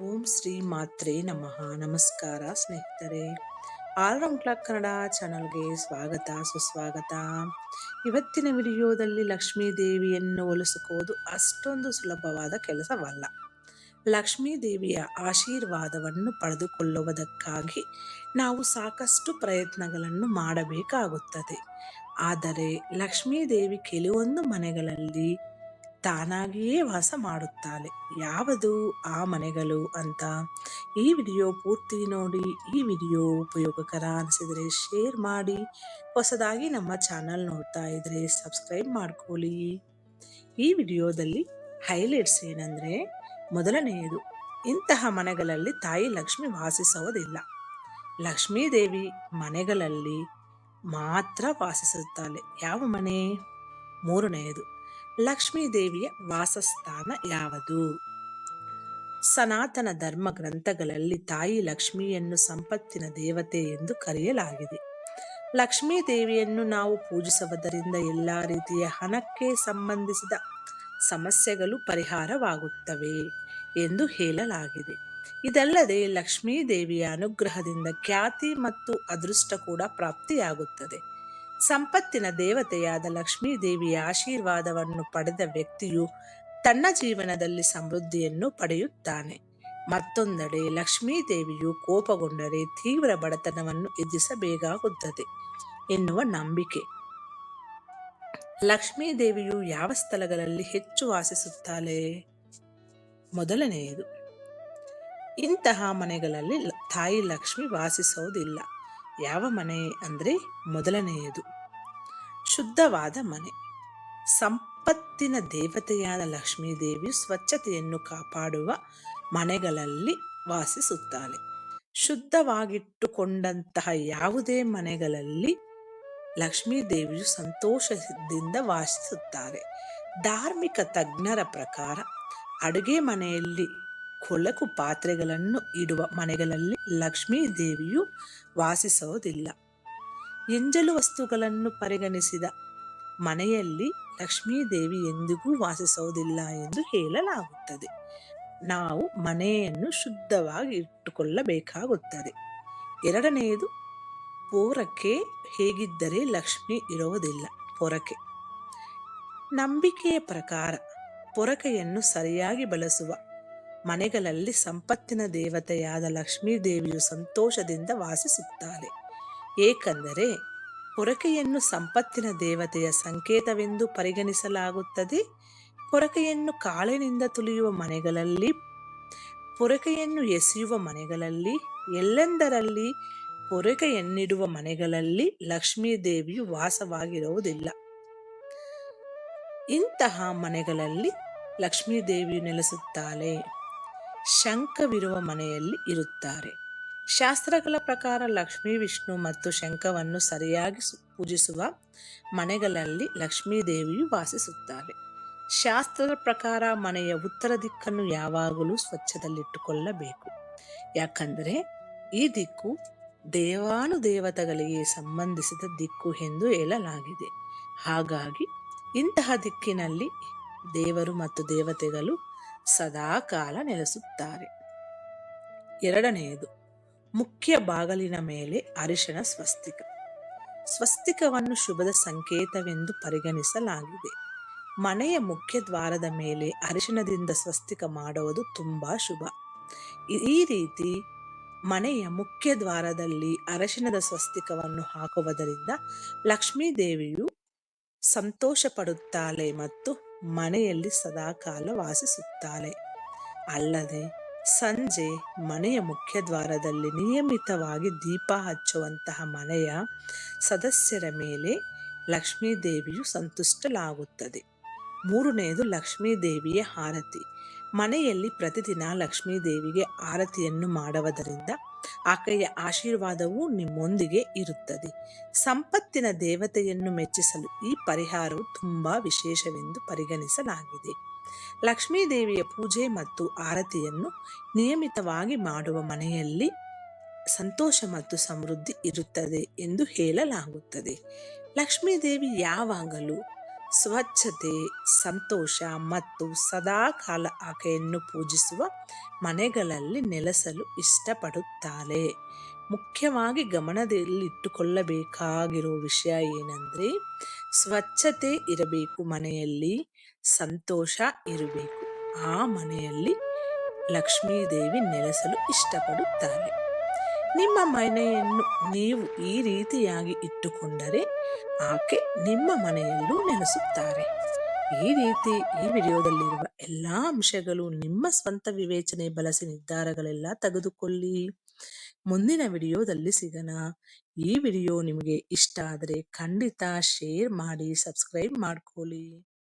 ಓಂ ಶ್ರೀ ಮಾತ್ರೇ ನಮಃ. ನಮಸ್ಕಾರ ಸ್ನೇಹಿತರೆ. ಆಲ್ರೌಂಡ್ ಕ್ಲಾಕ್ ಕನ್ನಡ ಚಾನಲ್ಗೆ ಸ್ವಾಗತ, ಸುಸ್ವಾಗತ. ಇವತ್ತಿನ ವಿಡಿಯೋದಲ್ಲಿ ಲಕ್ಷ್ಮೀ ದೇವಿಯನ್ನು ಅಷ್ಟೊಂದು ಸುಲಭವಾದ ಕೆಲಸವಲ್ಲ. ಲಕ್ಷ್ಮೀ ದೇವಿಯ ಆಶೀರ್ವಾದವನ್ನು ಪಡೆದುಕೊಳ್ಳುವುದಕ್ಕಾಗಿ ನಾವು ಸಾಕಷ್ಟು ಪ್ರಯತ್ನಗಳನ್ನು ಮಾಡಬೇಕಾಗುತ್ತದೆ. ಆದರೆ ಲಕ್ಷ್ಮೀ ದೇವಿ ಕೆಲವೊಂದು ಮನೆಗಳಲ್ಲಿ ತಾನಾಗಿಯೇ ವಾಸ ಮಾಡುತ್ತಾಳೆ. ಯಾವುದು ಆ ಮನೆಗಳು ಅಂತ? ಈ ವಿಡಿಯೋ ಪೂರ್ತಿ ನೋಡಿ, ಈ ವಿಡಿಯೋ ಉಪಯೋಗಕರ ಅನಿಸಿದರೆ ಶೇರ್ ಮಾಡಿ, ಹೊಸದಾಗಿ ನಮ್ಮ ಚಾನಲ್ ನೋಡ್ತಾ ಇದ್ರೆ ಸಬ್ಸ್ಕ್ರೈಬ್ ಮಾಡ್ಕೊಳ್ಳಿ. ಈ ವಿಡಿಯೋದಲ್ಲಿ ಹೈಲೈಟ್ಸ್ ಏನಂದ್ರೆ, ಮೊದಲನೆಯದು, ಇಂತಹ ಮನೆಗಳಲ್ಲಿ ತಾಯಿ ಲಕ್ಷ್ಮಿ ವಾಸಿಸುವುದಿಲ್ಲ ಲಕ್ಷ್ಮೀದೇವಿ ಮನೆಗಳಲ್ಲಿ ಮಾತ್ರ ವಾಸಿಸುತ್ತಾಳೆ. ಯಾವ ಮನೆ? ಮೂರನೆಯದು ಲಕ್ಷ್ಮೀ ದೇವಿಯ ವಾಸಸ್ಥಾನ ಯಾವುದು? ಸನಾತನ ಧರ್ಮ ಗ್ರಂಥಗಳಲ್ಲಿ ತಾಯಿ ಲಕ್ಷ್ಮಿಯನ್ನು ಸಂಪತ್ತಿನ ದೇವತೆ ಎಂದು ಕರೆಯಲಾಗಿದೆ. ಲಕ್ಷ್ಮೀ ದೇವಿಯನ್ನು ನಾವು ಪೂಜಿಸುವುದರಿಂದ ಎಲ್ಲ ರೀತಿಯ ಹಣಕ್ಕೆ ಸಂಬಂಧಿಸಿದ ಸಮಸ್ಯೆಗಳು ಪರಿಹಾರವಾಗುತ್ತವೆ ಎಂದು ಹೇಳಲಾಗಿದೆ. ಇದಲ್ಲದೆ ಲಕ್ಷ್ಮೀ ದೇವಿಯ ಅನುಗ್ರಹದಿಂದ ಖ್ಯಾತಿ ಮತ್ತು ಅದೃಷ್ಟ ಕೂಡ ಪ್ರಾಪ್ತಿಯಾಗುತ್ತದೆ. ಸಂಪತ್ತಿನ ದೇವತೆಯಾದ ಲಕ್ಷ್ಮೀ ದೇವಿಯ ಆಶೀರ್ವಾದವನ್ನು ಪಡೆದ ವ್ಯಕ್ತಿಯು ತನ್ನ ಜೀವನದಲ್ಲಿ ಸಮೃದ್ಧಿಯನ್ನು ಪಡೆಯುತ್ತಾನೆ. ಮತ್ತೊಂದೆಡೆ ಲಕ್ಷ್ಮೀ ದೇವಿಯು ಕೋಪಗೊಂಡರೆ ತೀವ್ರ ಬಡತನವನ್ನು ಎದುರಿಸಬೇಕಾಗುತ್ತದೆ ಎನ್ನುವ ನಂಬಿಕೆ. ಲಕ್ಷ್ಮೀ ದೇವಿಯು ಯಾವ ಸ್ಥಳಗಳಲ್ಲಿ ಹೆಚ್ಚು ವಾಸಿಸುತ್ತಾಳೆ? ಮೊದಲನೆಯದು, ಇಂತಹ ಮನೆಗಳಲ್ಲಿ ತಾಯಿ ಲಕ್ಷ್ಮಿ ವಾಸಿಸುವುದಿಲ್ಲ ಯಾವ ಮನೆ ಅಂದರೆ ಮೊದಲನೆಯದು. ಶುದ್ಧವಾದ ಮನೆ. ಸಂಪತ್ತಿನ ದೇವತೆಯಾದ ಲಕ್ಷ್ಮೀ ದೇವಿಯು ಸ್ವಚ್ಛತೆಯನ್ನು ಕಾಪಾಡುವ ಮನೆಗಳಲ್ಲಿ ವಾಸಿಸುತ್ತಾಳೆ. ಶುದ್ಧವಾಗಿಟ್ಟುಕೊಂಡಂತಹ ಯಾವುದೇ ಮನೆಗಳಲ್ಲಿ ಲಕ್ಷ್ಮೀ ದೇವಿಯು ಸಂತೋಷದಿಂದ ವಾಸಿಸುತ್ತಾರೆ. ಧಾರ್ಮಿಕ ತಜ್ಞರ ಪ್ರಕಾರ ಅಡುಗೆ ಮನೆಯಲ್ಲಿ ಕೊಳಕು ಪಾತ್ರೆಗಳನ್ನು ಇಡುವ ಮನೆಗಳಲ್ಲಿ ಲಕ್ಷ್ಮೀ ದೇವಿಯು ವಾಸಿಸುವುದಿಲ್ಲ ಎಂಜಲು ವಸ್ತುಗಳನ್ನು ಪರಿಗಣಿಸಿದ. ಮನೆಯಲ್ಲಿ ಲಕ್ಷ್ಮೀದೇವಿ ಎಂದಿಗೂ ವಾಸಿಸುವುದಿಲ್ಲ ಎಂದು ಹೇಳಲಾಗುತ್ತದೆ. ನಾವು ಮನೆಯನ್ನು ಶುದ್ಧವಾಗಿ ಇಟ್ಟುಕೊಳ್ಳಬೇಕಾಗುತ್ತದೆ. ಎರಡನೆಯದು ಪೊರಕೆ ಹೇಗಿದ್ದರೆ ಲಕ್ಷ್ಮಿ ಇರುವುದಿಲ್ಲ. ಪೊರಕೆ. ನಂಬಿಕೆಯ ಪ್ರಕಾರ, ಪೊರಕೆಯನ್ನು ಸರಿಯಾಗಿ ಬಳಸುವ, ಮನೆಗಳಲ್ಲಿ ಸಂಪತ್ತಿನ ದೇವತೆಯಾದ ಲಕ್ಷ್ಮೀ ದೇವಿಯು ಸಂತೋಷದಿಂದ ವಾಸಿಸುತ್ತಾಳೆ. ಏಕೆಂದರೆ ಪೊರಕೆಯನ್ನು ಸಂಪತ್ತಿನ ದೇವತೆಯ ಸಂಕೇತವೆಂದು ಪರಿಗಣಿಸಲಾಗುತ್ತದೆ. ಪೊರಕೆಯನ್ನು ಕಾಳಿನಿಂದ ತುಳಿಯುವ ಮನೆಗಳಲ್ಲಿ, ಪೊರಕೆಯನ್ನು ಎಸೆಯುವ ಮನೆಗಳಲ್ಲಿ, ಎಲ್ಲೆಂದರಲ್ಲಿ ಪೊರಕೆಯನ್ನಿಡುವ ಮನೆಗಳಲ್ಲಿ ಲಕ್ಷ್ಮೀ ದೇವಿಯು ವಾಸವಾಗಿರುವುದಿಲ್ಲ. ಇಂತಹ ಮನೆಗಳಲ್ಲಿ ಲಕ್ಷ್ಮೀ ದೇವಿಯು ನೆಲೆಸುತ್ತಾಳೆ. ಶಂಕವಿರುವ ಮನೆಯಲ್ಲಿ ಇರುತ್ತಾರೆ. ಶಾಸ್ತ್ರಗಳ ಪ್ರಕಾರ ಲಕ್ಷ್ಮೀ, ವಿಷ್ಣು ಮತ್ತು ಶಂಖವನ್ನು ಸರಿಯಾಗಿ ಪೂಜಿಸುವ ಮನೆಗಳಲ್ಲಿ ಲಕ್ಷ್ಮೀ ದೇವಿಯು ವಾಸಿಸುತ್ತಾರೆ. ಶಾಸ್ತ್ರದ ಪ್ರಕಾರ ಮನೆಯ ಉತ್ತರ ದಿಕ್ಕನ್ನು ಯಾವಾಗಲೂ ಸ್ವಚ್ಛದಲ್ಲಿಟ್ಟುಕೊಳ್ಳಬೇಕು. ಯಾಕಂದರೆ ಈ ದಿಕ್ಕು ದೇವಾನು ದೇವತೆಗಳಿಗೆ ಸಂಬಂಧಿಸಿದ ದಿಕ್ಕು ಎಂದು ಹೇಳಲಾಗಿದೆ. ಹಾಗಾಗಿ ಇಂತಹ ದಿಕ್ಕಿನಲ್ಲಿ ದೇವರು ಮತ್ತು ದೇವತೆಗಳು ಸದಾಕಾಲ ನೆಲೆಸುತ್ತಾರೆ. ಎರಡನೆಯದು ಮುಖ್ಯ ಬಾಗಲಿನ ಮೇಲೆ ಅರಿಶಿನ ಸ್ವಸ್ತಿಕ. ಸ್ವಸ್ತಿಕವನ್ನು ಶುಭದ ಸಂಕೇತವೆಂದು ಪರಿಗಣಿಸಲಾಗಿದೆ. ಮನೆಯ ಮುಖ್ಯ ದ್ವಾರದ ಮೇಲೆ ಅರಿಶಿನದಿಂದ ಸ್ವಸ್ತಿಕ ಮಾಡುವುದು ತುಂಬಾ ಶುಭ. ಈ ರೀತಿ ಮನೆಯ ಮುಖ್ಯ ದ್ವಾರದಲ್ಲಿ ಅರಶಿನದ ಸ್ವಸ್ತಿಕವನ್ನು ಹಾಕುವುದರಿಂದ ಲಕ್ಷ್ಮೀ ದೇವಿಯು ಸಂತೋಷ ಪಡುತ್ತಾಳೆ ಮತ್ತು ಮನೆಯಲ್ಲಿ ಸದಾಕಾಲ ವಾಸಿಸುತ್ತಾಳೆ. ಅಲ್ಲದೆ ಸಂಜೆ ಮನೆಯ ಮುಖ್ಯ ದ್ವಾರದಲ್ಲಿ ನಿಯಮಿತವಾಗಿ ದೀಪ ಹಚ್ಚುವಂತಹ ಮನೆಯ ಸದಸ್ಯರ ಮೇಲೆ ಲಕ್ಷ್ಮೀ ದೇವಿಯು ಸಂತುಷ್ಟಲಾಗುತ್ತದೆ ಮೂರನೆಯದು ಲಕ್ಷ್ಮೀ ದೇವಿಯ ಆರತಿ. ಮನೆಯಲ್ಲಿ ಪ್ರತಿದಿನ ಲಕ್ಷ್ಮೀ ದೇವಿಗೆ ಆರತಿಯನ್ನು ಮಾಡುವುದರಿಂದ ಆಕೆಯ ಆಶೀರ್ವಾದವು ನಿಮ್ಮೊಂದಿಗೆ ಇರುತ್ತದೆ. ಸಂಪತ್ತಿನ ದೇವತೆಯನ್ನು ಮೆಚ್ಚಿಸಲು ಈ ಪರಿಹಾರವು ತುಂಬಾ ವಿಶೇಷವೆಂದು ಪರಿಗಣಿಸಲಾಗಿದೆ. ಲಕ್ಷ್ಮೀ ದೇವಿಯ ಪೂಜೆ ಮತ್ತು ಆರತಿಯನ್ನು ನಿಯಮಿತವಾಗಿ ಮಾಡುವ ಮನೆಯಲ್ಲಿ ಸಂತೋಷ ಮತ್ತು ಸಮೃದ್ಧಿ ಇರುತ್ತದೆ ಎಂದು ಹೇಳಲಾಗುತ್ತದೆ. ಲಕ್ಷ್ಮೀದೇವಿ ಯಾವಾಗಲೂ ಸ್ವಚ್ಛತೆ, ಸಂತೋಷ ಮತ್ತು ಸದಾಕಾಲ ಆಕೆಯನ್ನು ಪೂಜಿಸುವ ಮನೆಗಳಲ್ಲಿ ನೆಲೆಸಲು ಇಷ್ಟಪಡುತ್ತಾಳೆ. ಮುಖ್ಯವಾಗಿ ಗಮನದಲ್ಲಿಟ್ಟುಕೊಳ್ಳಬೇಕಾಗಿರೋ ವಿಷಯ ಏನಂದ್ರೆ ಸ್ವಚ್ಛತೆ ಇರಬೇಕು ಮನೆಯಲ್ಲಿ, ಸಂತೋಷ ಇರಬೇಕು. ಆ ಮನೆಯಲ್ಲಿ ಲಕ್ಷ್ಮೀದೇವಿ ನೆಲೆಸಲು ಇಷ್ಟಪಡುತ್ತಾರೆ. ನಿಮ್ಮ ಮನೆಯನ್ನು ನೀವು ಈ ರೀತಿಯಾಗಿ ಇಟ್ಟುಕೊಂಡರೆ ಆಕೆ ನಿಮ್ಮ ಮನೆಯಲ್ಲೂ ನೆಲೆಸುತ್ತಾರೆ. ಈ ರೀತಿ ಈ ವಿಡಿಯೋದಲ್ಲಿರುವ ಎಲ್ಲ ಅಂಶಗಳು ನಿಮ್ಮ ಸ್ವಂತ ವಿವೇಚನೆ ಬಳಸಿ ನಿರ್ಧಾರಗಳೆಲ್ಲ ತೆಗೆದುಕೊಳ್ಳಿ. ಮುಂದಿನ ವಿಡಿಯೋದಲ್ಲಿ ಸಿಗೋಣ. ಈ ವಿಡಿಯೋ ನಿಮಗೆ ಇಷ್ಟ ಆದರೆ ಖಂಡಿತ ಶೇರ್ ಮಾಡಿ ಸಬ್ಸ್ಕ್ರೈಬ್ ಮಾಡ್ಕೊಳ್ಳಿ.